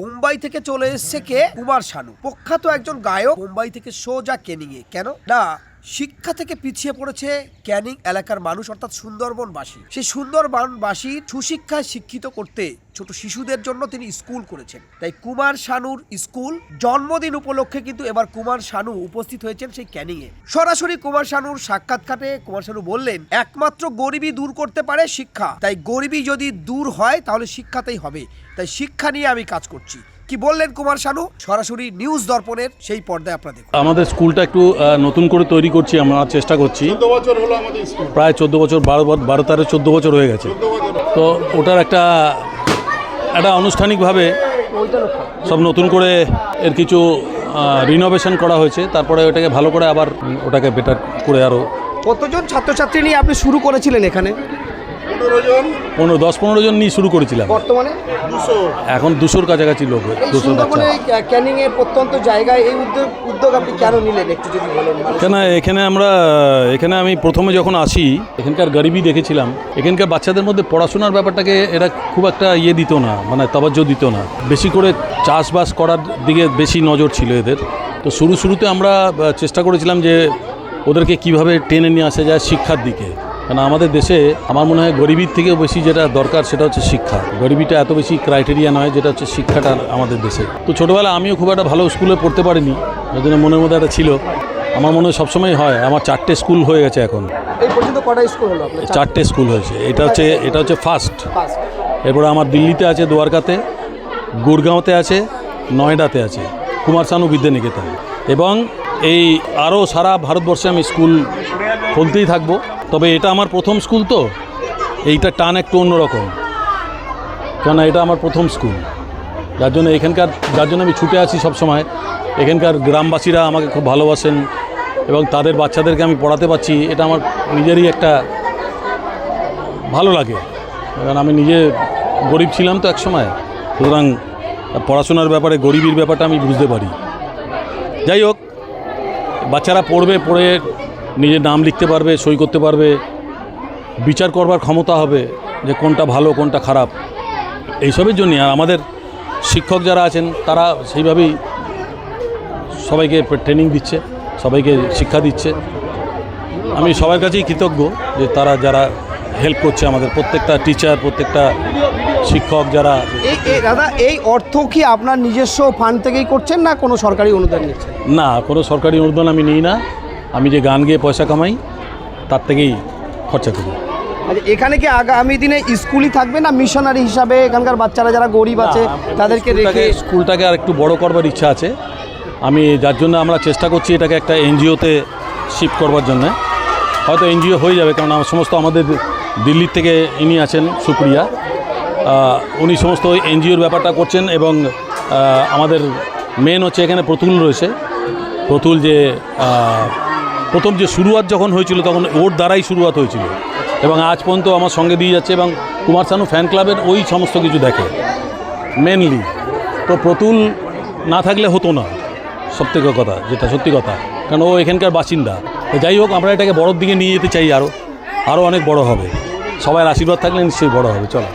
মুম্বাই থেকে চলে এসেছে কে? কুমার শানু। প্রখ্যাত একজন গায়ক মুম্বাই থেকে সোজা কেনিংয়ে। কেন? না শিক্ষা থেকে পিছিয়ে পড়েছে ক্যানিং এলাকার মানুষ, অর্থাৎ সুন্দরবনবাসী। সেই সুন্দরবনবাসীর সুশিক্ষায় শিক্ষিত করতে ছোট শিশুদের জন্য তিনি স্কুল করেছেন। তাই কুমার শানুর স্কুল জন্মদিন উপলক্ষে কিন্তু এবার কুমার শানু উপস্থিত হয়েছেন সেই ক্যানিং এ সরাসরি কুমার শানুর সাক্ষাৎকারে কুমার শানু বললেন, একমাত্র গরিবী দূর করতে পারে শিক্ষা। তাই গরিবী যদি দূর হয়, তাহলে শিক্ষাতেই হবে। তাই শিক্ষা নিয়ে আমি কাজ করছি। কি বললেন কুমার শানু? সরাসরি নিউজ দর্পণের সেই পর্দায় আপনারা দেখুন। আমাদের স্কুলটা একটু নতুন করে তৈরি করছি আমরা চেষ্টা করছি। চোদ্দ বছর হলো আমাদের স্কুল। প্রায় চোদ্দ বছর বারো বারো তেরো চোদ্দ বছর হয়ে গেছে। তো ওটার একটা একটা আনুষ্ঠানিকভাবে সব নতুন করে এর কিছু রিনোভেশন করা হয়েছে। তারপরে ওটাকে ভালো করে আবার ওটাকে বেটার করে আরও কতজন ছাত্রছাত্রী নিয়ে আপনি শুরু করেছিলেন এখানে? পনেরো দশ পনেরো জন নিয়ে শুরু করেছিলাম। বর্তমানে? এখন দুশোর কাছাকাছি লোক দুশো বাচ্চা ক্যানিং এর প্রত্যন্ত জায়গায় এই উদ্যোগ উদ্যোগ আপনি কেন নিলেন? একটু যদি বলেন। কেন এখানে আমরা এখানে আমি প্রথমে যখন আসি এখানকার গরিবই দেখেছিলাম। এখানকার বাচ্চাদের মধ্যে পড়াশোনার ব্যাপারটাকে এরা খুব একটা ইয়ে দিত না মানে তবাজ্য দিত না। বেশি করে চাষবাস করার দিকে বেশি নজর ছিল এদের। তো শুরু শুরুতে আমরা চেষ্টা করেছিলাম যে ওদেরকে কীভাবে টেনে নিয়ে আসা যায় শিক্ষার দিকে। কারণ আমাদের দেশে আমার মনে হয় গরিবির থেকেও বেশি যেটা দরকার সেটা হচ্ছে শিক্ষা। গরিবিটা এত বেশি ক্রাইটেরিয়া নয় যেটা হচ্ছে শিক্ষাটা আমাদের দেশে। তো ছোটোবেলা আমিও খুব একটা ভালো স্কুলে পড়তে পারিনি ওই জন্য মনের মধ্যে একটা ছিল। আমার মনে হয় সবসময় হয় আমার চারটে স্কুল হয়ে গেছে এখন। এই পর্যন্ত কটা স্কুল হলো চারটে স্কুল হয়েছে। এটা হচ্ছে এটা হচ্ছে ফার্স্ট এরপরে আমার দিল্লিতে আছে দুয়ারকাতে গুরগাঁওতে আছে নয়ডাতে আছে কুমার শানু বিদ্যানিকেতন। এবং এই আরও সারা ভারতবর্ষে আমি স্কুল খুলতেই থাকব। তবে এটা আমার প্রথম স্কুল তো। এইটা টান একটু অন্যরকম। কেননা এটা আমার প্রথম স্কুল। যার জন্য এখানকার যার জন্য আমি ছুটে আছি সব সময় এখানকার গ্রামবাসীরা আমাকে খুব ভালোবাসেন এবং তাদের বাচ্চাদেরকে আমি পড়াতে পারছি। এটা আমার নিজেরই একটা ভালো লাগে। কারণ আমি নিজে গরিব ছিলাম তো এক সময় সুতরাং পড়াশোনার ব্যাপারে গরিবের ব্যাপারটা আমি বুঝতে পারি। যাই হোক, বাচ্চারা পড়বে, পড়ে নিজের নাম লিখতে পারবে সই করতে পারবে। বিচার করবার ক্ষমতা হবে যে কোনটা ভালো কোনটা খারাপ। এইসবের জন্য আর আমাদের শিক্ষক যারা আছেন তারা সেইভাবেই সবাইকে ট্রেনিং দিচ্ছে সবাইকে শিক্ষা দিচ্ছে। আমি সবার কাছেই কৃতজ্ঞ যে তারা যারা হেল্প করছে আমাদের প্রত্যেকটা টিচার প্রত্যেকটা শিক্ষক যারা দাদা এই অর্থ কি আপনার নিজস্ব ফান্ড থেকেই করছেন না কোনো সরকারি অনুদান নিচ্ছেন? না কোনো সরকারি অনুদান আমি নিই না। আমি যে গান গেয়ে পয়সা কামাই তার থেকেই খরচা করি। আচ্ছা এখানে কি আগামী দিনে স্কুলই থাকবে না মিশনারি হিসাবে? এখানকার বাচ্চারা যারা গরিব আছে তাদেরকে রেখে স্কুলটাকে আর একটু বড় করবার ইচ্ছা আছে। আমি যার জন্য আমরা চেষ্টা করছি এটাকে একটা এনজিওতে শিফট করবার জন্য। হয়তো এনজিও হয়ে যাবে কারণ আমার সমস্ত আমাদের দিল্লির থেকে ইনি আছেন সুপ্রিয়া। উনি সমস্ত এনজিওর ব্যাপারটা করছেন এবং আমাদের মেন হচ্ছে এখানে প্রতুল রয়েছে। প্রতুল যে প্রথম যে শুরুয়াত যখন হয়েছিল, তখন ওর দ্বারাই শুরুয়াত হয়েছিল। এবং আজ পর্যন্ত আমার সঙ্গে দিয়ে যাচ্ছে এবং কুমার শানু ফ্যান ক্লাবের ওই সমস্ত কিছু দেখে। মেনলি তো প্রতুল না থাকলে হতো না সত্যি কথা, যেটা সত্যি কথা। কারণ ও এখানকার বাসিন্দা। তো যাই হোক, আমরা এটাকে বড়োর দিকে নিয়ে যেতে চাই আরও আরও অনেক বড় হবে। সবাই আশীর্বাদ থাকলে নিশ্চয়ই বড় হবে। চলো।